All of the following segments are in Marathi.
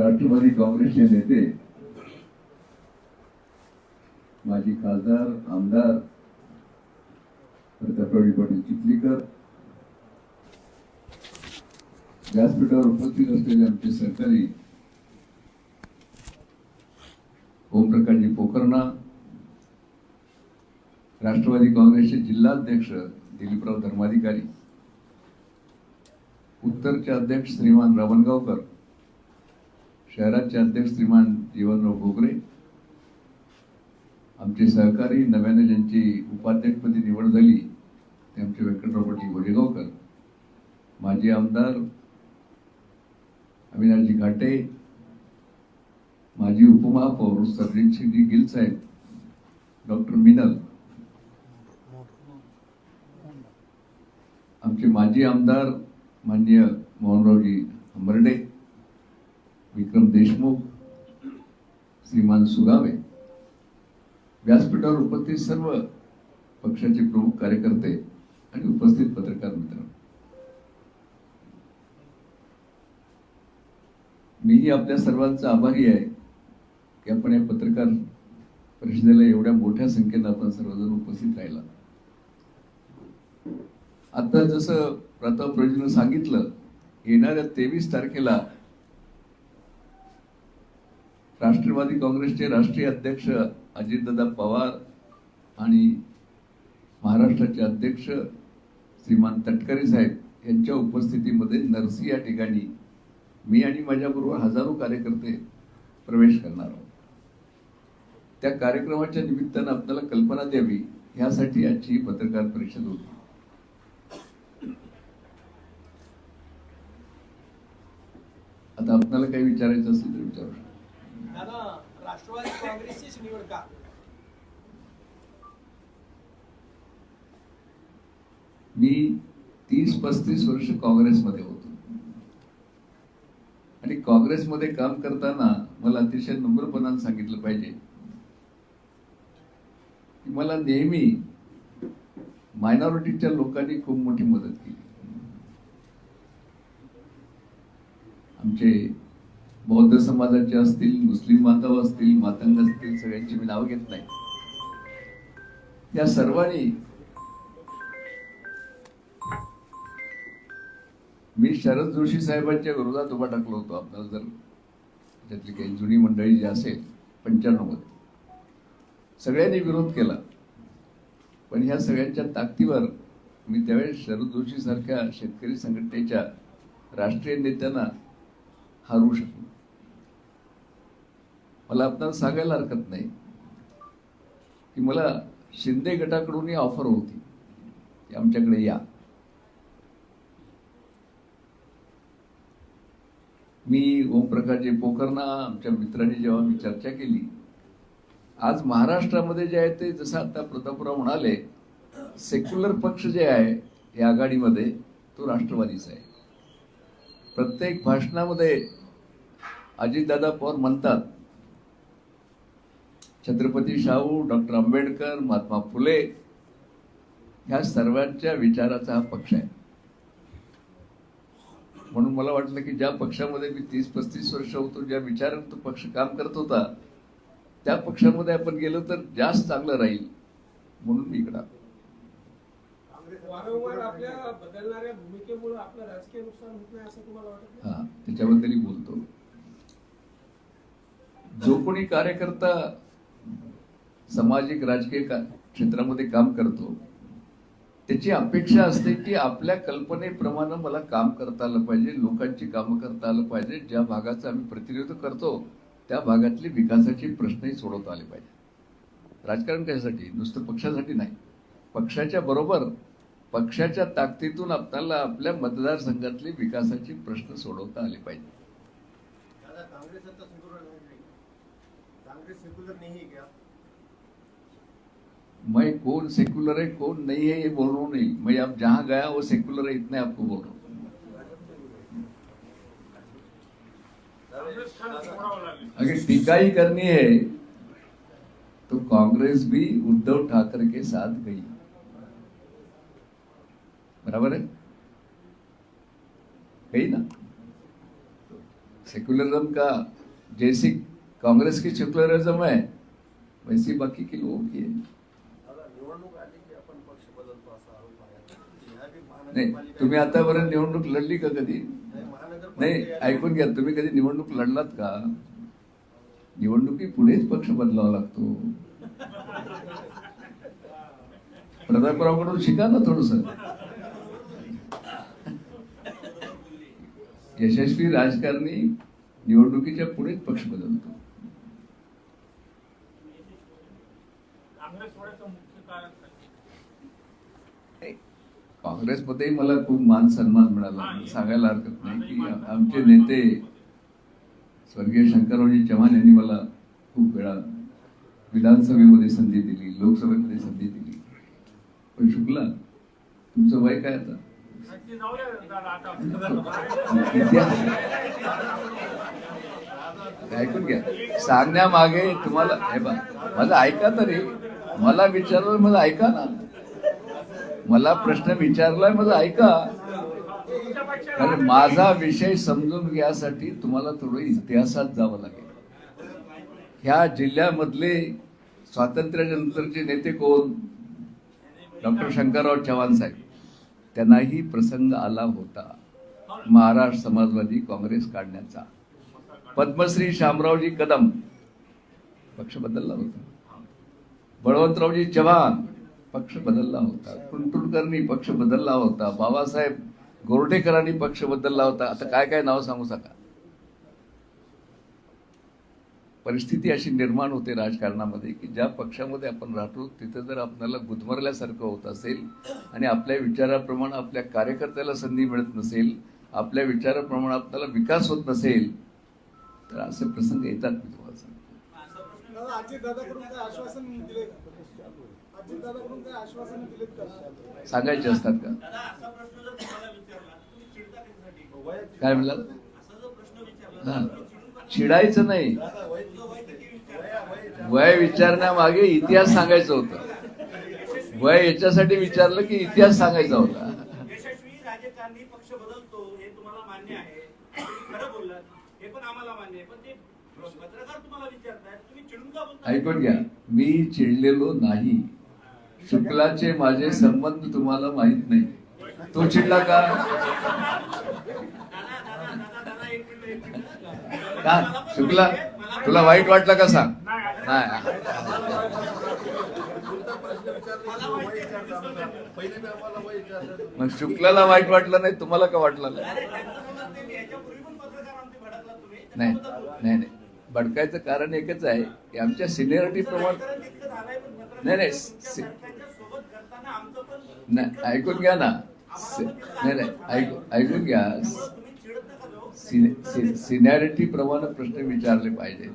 राष्ट्रवादी काँग्रेसचे नेते. माजी खासदार आमदार प्रतापरावजी पाटील चिखलीकर. व्यासपीठावर उपस्थित असलेले आमचे सरकारी ओमप्रकाशजी पोखरणा राष्ट्रवादी काँग्रेसचे जिल्हाध्यक्ष दिलीपराव धर्माधिकारी उत्तरचे अध्यक्ष श्रीमान रावणगावकर शहराचे अध्यक्ष श्रीमान जीवनराव भोगरे आमचे सहकारी नव्याने ज्यांची उपाध्यक्षपदी निवड झाली ते आमचे व्यंकटराव पाटील गोरेगावकर माजी आमदार अविनाशजी घाटे माजी उपमहापौर सरजितसिंहजी गिल साहेब डॉक्टर मिनल आमचे माजी आमदार माननीय मोहनरावजी हंबर्डे विक्रम देशमुख श्रीमान सुगावे. व्यासपीठावर उपस्थित सर्व पक्षाचे प्रमुख कार्यकर्ते आणि उपस्थित पत्रकार मित्र. मीही आपल्या सर्वांचा आभारी आहे की आपण या पत्रकार परिषदेला एवढ्या मोठ्या संख्येनं आपण सर्वजण उपस्थित राहिला. आता जसं प्रताप रोजीनं सांगितलं येणाऱ्या तेवीस तारखेला राष्ट्रवादी काँग्रेसचे राष्ट्रीय अध्यक्ष अजितदादा पवार आणि महाराष्ट्राचे अध्यक्ष श्रीमान तटकरे साहेब यांच्या उपस्थितीमध्ये नरसी या ठिकाणी मी आणि माझ्याबरोबर हजारो कार्यकर्ते प्रवेश करणार आहोत. त्या कार्यक्रमाच्या निमित्तानं आपल्याला कल्पना द्यावी ह्यासाठी आजची पत्रकार परिषद होती. आता आपल्याला काही विचारायचं असेल तर विचारू शकता. दादा राष्ट्रवादी काँग्रेसचीच निवड का? मी तीस पस्तीस वर्ष काँग्रेसमध्ये होतो. आणि काँग्रेसमध्ये काम करताना मला अतिशय नम्रपणानं सांगितलं पाहिजे. की मला नेहमी मायनॉरिटीच्या लोकांनी खूप मोठी मदत केली. आमचे बौद्ध समाजाचे असतील मुस्लिम बांधव असतील मातंग असतील सगळ्यांची मी नाव घेत नाही. या सर्वांनी मी शरद जोशी साहेबांच्या विरोधात उभा टाकलो होतो. आपल्याला जर त्यातली काही जुनी मंडळी जी असेल पंच्याण्णवमध्ये सगळ्यांनी विरोध केला. पण ह्या सगळ्यांच्या ताकदीवर मी त्यावेळेस शरद जोशी सारख्या शेतकरी संघटनेच्या राष्ट्रीय नेत्यांना हरवू शकलो. मला आपल्याला सांगायला हरकत नाही की मला शिंदे गटाकडूनही ऑफर होती. की आमच्याकडे या. मी ओमप्रकाशजी पोखरणा आमच्या मित्रांनी जेव्हा मी चर्चा केली आज महाराष्ट्रामध्ये जे आहे ते जसं आता प्रतापराव म्हणाले सेक्युलर पक्ष जे आहे या आघाडीमध्ये तो राष्ट्रवादीचा आहे. प्रत्येक भाषणामध्ये अजितदादा पवार म्हणतात छत्रपती शाहू डॉक्टर आंबेडकर महात्मा फुले ह्या सर्वांच्या विचाराचा हा पक्ष आहे. म्हणून मला वाटलं की ज्या पक्षामध्ये मी तीस पस्तीस वर्ष होतो ज्या विचारानं तो पक्ष काम करत होता त्या पक्षामध्ये आपण गेलो तर जास्त चांगलं राहील म्हणून मी इकडं? हा त्याच्याबद्दलही बोलतो. जो कोणी कार्यकर्ता सामाजिक राजकीय का- क्षेत्रामध्ये काम करतो. त्याची अपेक्षा असते की आपल्या कल्पनेप्रमाणे मला काम करता आलं पाहिजे लोकांची कामं करता आलं पाहिजे ज्या भागाचं आम्ही प्रतिनिधित्व करतो त्या भागातले विकासाचे प्रश्नही सोडवता आले पाहिजे. राजकारण कशासाठी? नुसतं पक्षासाठी नाही. पक्षाच्या बरोबर पक्षाच्या ताकदीतून आपल्याला आपल्या मतदारसंघातले विकासाचे प्रश्न सोडवता आले पाहिजे. काँग्रेस आता सेक्युलर नाही सेक्युलर मैं कौन सेक्युलर है, कौन नहीं है, ये बोल रहा हूँ नहीं। मैं अब जहाँ गया, वो सेक्युलर है, इतने आपको बोल रहा हूँ। अगर टीका ही करनी है तो कांग्रेस भी उद्धव ठाकरे के साथ गई। बराबर है? गई ना? सेक्युलरिज्म का, जैसी कांग्रेस की सेक्युलरिज्म है, वैसी बाकी के लोगों की है। निवडणूक आली की आपण पक्ष बदलतो असा आरोप आहे. ह्या बी नाही तुम्ही आतापर्यंत निवडणूक लढली का कधी? नाही ऐकून घ्या तुम्ही कधी निवडणूक लढलात का? निवडणुकी पुढेच पक्ष बदलावा लागतो. प्रतापरावकडून शिका ना थोडस. यशस्वी राजकारणी निवडणुकीच्या पुढेच पक्ष बदलतो काँग्रेस सोडायचं मुख्य कारण काय? नाही, काँग्रेसमध्येही मला खूप मान सन्मान मिळाला. सांगायला हरकत नाही की आमचे नेते स्वर्गीय शंकररावजी चव्हाण यांनी मला खूप वेळा विधानसभेमध्ये संधी दिली लोकसभेमध्ये संधी दिली. पण शुक्ला तुमचं वय काय आता? ऐकून घ्या. सांगण्यामागे तुम्हाला हे बा माझं ऐका तरी मला विचारलं माझं ऐका ना. मला प्रश्न विचारलाय माझं ऐका. कारण माझा विषय समजून घ्यासाठी तुम्हाला थोडं इतिहासात जावं लागेल. ह्या जिल्ह्यामधले स्वातंत्र्यानंतरचे नेते कोण? डॉक्टर शंकरराव चव्हाण साहेब. त्यांनाही प्रसंग आला होता. महाराष्ट्र समाजवादी काँग्रेस काढण्याचा. पद्मश्री शामरावजी कदम. पक्ष बदलला होता. बळवंतरावजी चव्हाण. पक्ष बदलला होता. कुंटुलकरनी पक्ष बदलला होता. बाबासाहेब गोरटेकरांनी पक्ष बदलला होता. आता काय काय नाव सांगू सका? परिस्थिती अशी निर्माण होते राजकारणामध्ये की ज्या पक्षामध्ये आपण राहतो तिथं जर आपल्याला गुदमरल्यासारखं होत असेल आणि आपल्या विचाराप्रमाणे आपल्या कार्यकर्त्याला संधी मिळत नसेल आपल्या विचाराप्रमाणे आपल्याला विकास होत नसेल तर असे प्रसंग येतात मी तुम्हाला सांगतो. सांगायचे असतात का? दादा असा प्रश्न जर तुम्हाला विचारला तर तुम्ही चिडता कशासाठी? वय- काय म्हणलं? हा. चिडायचं नाही. दादा वय विचारण्यामागे इतिहास सांगायचं होतं. वय याच्यासाठी विचारलं की इतिहास सांगायचा होता. यशस्वी राजकारणी पक्ष बदलतो हे तुम्हाला मान्य आहे. तुम्ही खरं बोललात हे पण आम्हाला मान्य आहे. पण ते पत्रकार तुम्हाला विचारतायत तुम्ही चिडून का बोलता ऐकून घ्या मी चिडलेलो नाही. शुक्लाचे माझे संबंध तुम्हाला माहीत नाही. तो चिडला का? का? शुक्ला तुला वाईट वाटलं का सांग? नाही. मग शुक्लाला वाईट वाटलं नाही तुम्हाला का वाटलं नाही? नाही नाही भडकायचं कारण एकच आहे की आमच्या सिनियरिटी प्रमाण नाही, नाही, नाही ऐकून घ्या ना. नाही नाही ऐकून घ्या. सिनॅरिटी प्रमाणे प्रश्न विचारले पाहिजे.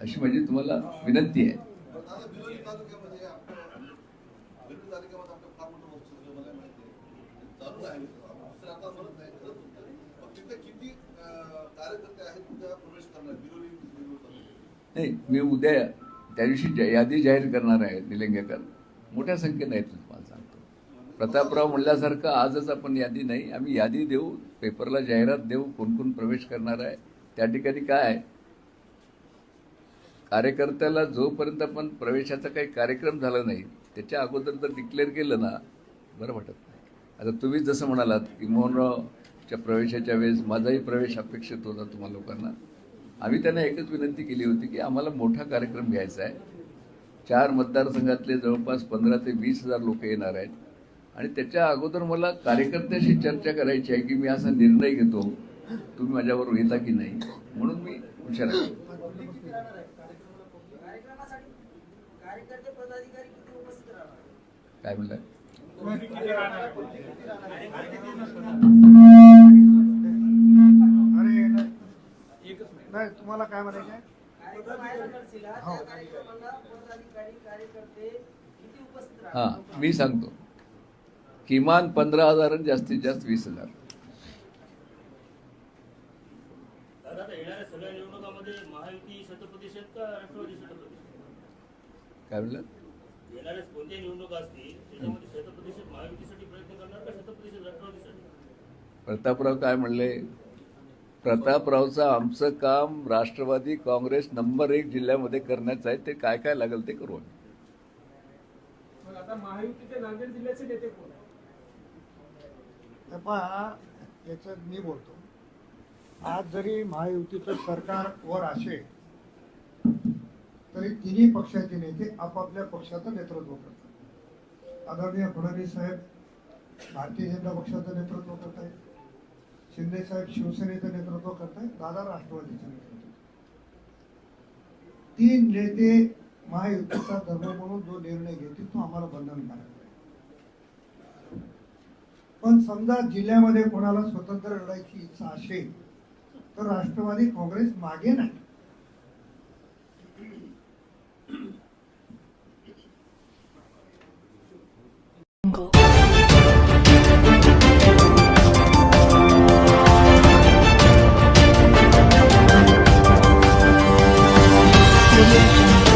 अशी माझी तुम्हाला विनंती आहे. नाही मी उद्या त्या दिवशी यादी जाहीर करणार आहे निलंगेकर. मोठ्या संख्येनं आहेत तुम्हाला सांगतो. प्रतापराव म्हणल्यासारखं आजच आपण यादी नाही आम्ही यादी देऊ पेपरला जाहिरात देऊ कोण कोण प्रवेश करणार आहे त्या ठिकाणी काय आहे? कार्यकर्त्याला जोपर्यंत आपण प्रवेशाचा काही कार्यक्रम झाला नाही त्याच्या अगोदर जर डिक्लेअर केलं ना बरं वाटत नाही. आता तुम्ही जसं म्हणालात की मोहनरावच्या प्रवेशाच्या वेळेस माझाही प्रवेश अपेक्षित होता तुम्हाला लोकांना. आम्ही त्यांना एकच विनंती केली होती की आम्हाला मोठा कार्यक्रम घ्यायचा आहे. चार मतदारसंघातले जवळपास पंधरा ते वीस हजार लोक येणार आहेत. आणि त्याच्या अगोदर मला कार्यकर्त्याशी चर्चा करायची आहे की मी असा निर्णय घेतो. तुम्ही माझ्यावर येता की नाही? म्हणून मी हुशार काय म्हणलं नाही. तुम्हाला काय म्हणायचं आहे? हां राहणार मी सांगतो. किमान पंधरा हजार आणि जास्तीत जास्त वीस हजार. काय म्हणलं? प्रतापराव काय म्हणले? प्रतापरावचं आमचं काम राष्ट्रवादी काँग्रेस नंबर एक जिल्ह्यामध्ये करण्याचं आहे ते काय काय लागेल ते करू आम्ही. मग आता महायुतीचे नांदेड जिल्ह्याचे नेते कोण आहेत? हे पहा याच्यात मी बोलतो आज जरी महायुतीचं सरकार वर असेल तरी तिन्ही पक्षाचे नेते आपापल्या पक्षाचं नेतृत्व करतात आदरणीय फडणवीस साहेब भारतीय जनता पक्षाचं नेतृत्व करत आहेत शिंदे साहेब शिवसेनेचं नेतृत्व करत दादा राष्ट्रवादीचं नेतृत्व तीन नेते महायुतीचा धर्म म्हणून जो निर्णय घेतील तो आम्हाला बंधनकारक आहे. पण समजा जिल्ह्यामध्ये कोणाला स्वतंत्र लढायची इच्छा असेल तर राष्ट्रवादी काँग्रेस मागे नाही.